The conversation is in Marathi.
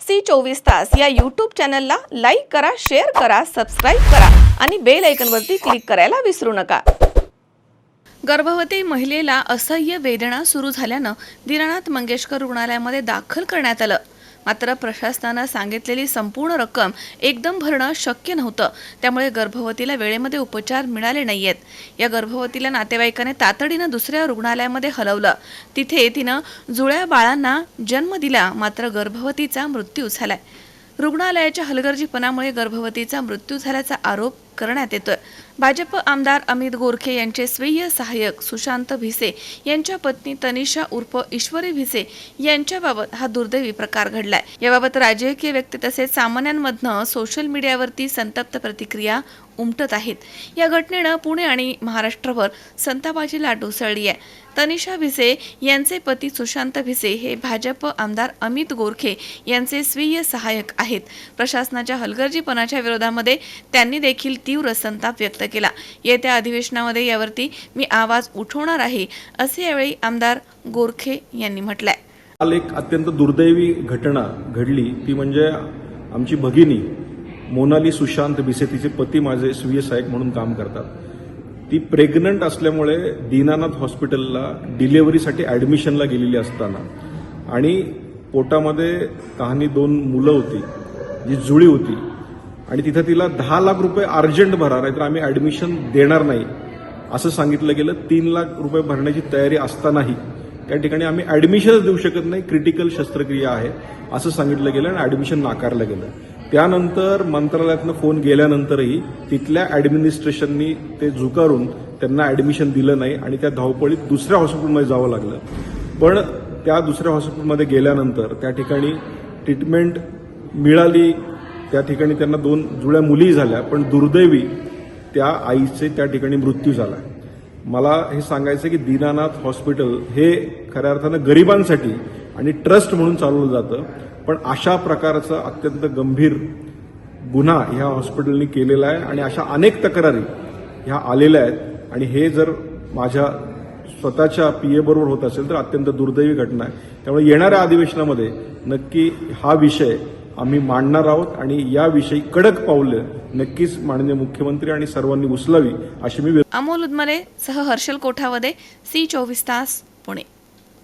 सी चोवीस तास या यूट्यूब चॅनलला लाईक करा शेअर करा सबस्क्राईब करा आणि बेल ऐकनवरती क्लिक करायला विसरू नका. गर्भवती महिलेला असह्य वेदना सुरू झाल्यानं दीनानाथ मंगेशकर रुग्णालयामध्ये दाखल करण्यात आलं. मात्र प्रशासनानं सांगितलेली संपूर्ण रक्कम एकदम भरणं शक्य नव्हतं. त्यामुळे गर्भवतीला वेळेमध्ये उपचार मिळाले नाहीयेत. या गर्भवतीला नातेवाईकाने तातडीनं दुसऱ्या रुग्णालयामध्ये हलवलं. तिथे तिनं जुळ्या बाळांना जन्म दिला मात्र गर्भवतीचा मृत्यू झालाय. रुग्णालयाच्या हलगर्जीपणामुळे गर्भवतीचा मृत्यू झाल्याचा आरोप करण्यात येतं भाजप आमदार अमित गोरखे यांचे स्वीय सहाय्यक सुशांत भिसे यांच्या पत्नी तनिषा उर्फ ईश्वरी भिसे यांच्याबाबत हा दुर्दैवी प्रकार घडलाय. याबाबत राजकीय व्यक्ती तसेच सामान्यांमधनं सोशल मीडियावरती संतप्त प्रतिक्रिया उमटत आहेत. या घटनेनं पुणे आणि महाराष्ट्रभर संतापाची लाट उसळली आहे. तनिषा भिसे यांचे पती सुशांत भिसे हे भाजप आमदार अमित गोरखे यांचे स्वीय सहाय्यक आहेत. प्रशासनाच्या हलगर्जीपणाच्या विरोधामध्ये त्यांनी देखील तीव्र संताप व्यक्त केला. येत्या अधिवेशनामध्ये यावरती मी आवाज उठवणार आहे असे यावेळी आमदार गोरखे यांनी म्हटलंय. काल एक अत्यंत दुर्दैवी घटना घडली. ती म्हणजे आमची भगिनी मोनाली सुशांत बिसे तिचे पती माझे स्वीय सहायक म्हणून काम करतात. ती प्रेग्नंट असल्यामुळे दीनानाथ हॉस्पिटलला डिलेवरीसाठी ॲडमिशनला गेलेली असताना आणि पोटामध्ये कहाणी दोन मुलं होती जी जुळी होती. आणि तिथं तिला दहा लाख रुपये अर्जंट भरा नाहीतर आम्ही ॲडमिशन देणार नाही. असं सांगितलं गेलं. तीन लाख रुपये भरण्याची तयारी असतानाही त्या ठिकाणी आम्ही ॲडमिशनच देऊ शकत नाही. क्रिटिकल शस्त्रक्रिया आहे असं सांगितलं गेलं आणि ॲडमिशन नाकारलं गेलं. त्यानंतर मंत्रालयातनं फोन गेल्यानंतरही तिथल्या ॲडमिनिस्ट्रेशननी ते झुकारून त्यांना ॲडमिशन दिलं नाही आणि त्या धावपळीत दुसऱ्या हॉस्पिटलमध्ये जावं लागलं. पण त्या दुसऱ्या हॉस्पिटलमध्ये गेल्यानंतर त्या ठिकाणी ट्रीटमेंट मिळाली त्या ठिकाणी त्यांना दोन जुळ्या मुली झाल्या पण दुर्दैवी त्या आईचे त्या ठिकाणी मृत्यू झाला. मला हे सांगायचं की दीनानाथ हॉस्पिटल हे खऱ्या अर्थानं गरिबांसाठी आणि ट्रस्ट म्हणून चालवलं जातं पण अशा प्रकारचा अत्यंत गंभीर गुन्हा ह्या हॉस्पिटलनी केलेला आहे आणि अशा अनेक तक्रारी ह्या आलेल्या आहेत. आणि हे जर माझ्या स्वतःच्या पी बरोबर होत असेल तर अत्यंत दुर्दैवी घटना आहे. त्यामुळे येणाऱ्या अधिवेशनामध्ये नक्की हा विषय आम्ही मांडणार आहोत आणि याविषयी कडक पावलं नक्कीच माननीय मुख्यमंत्री आणि सर्वांनी उचलावी अशी मी अमोल उदमरे सह हर्षल कोठावदे सी चोवीस तास पुणे.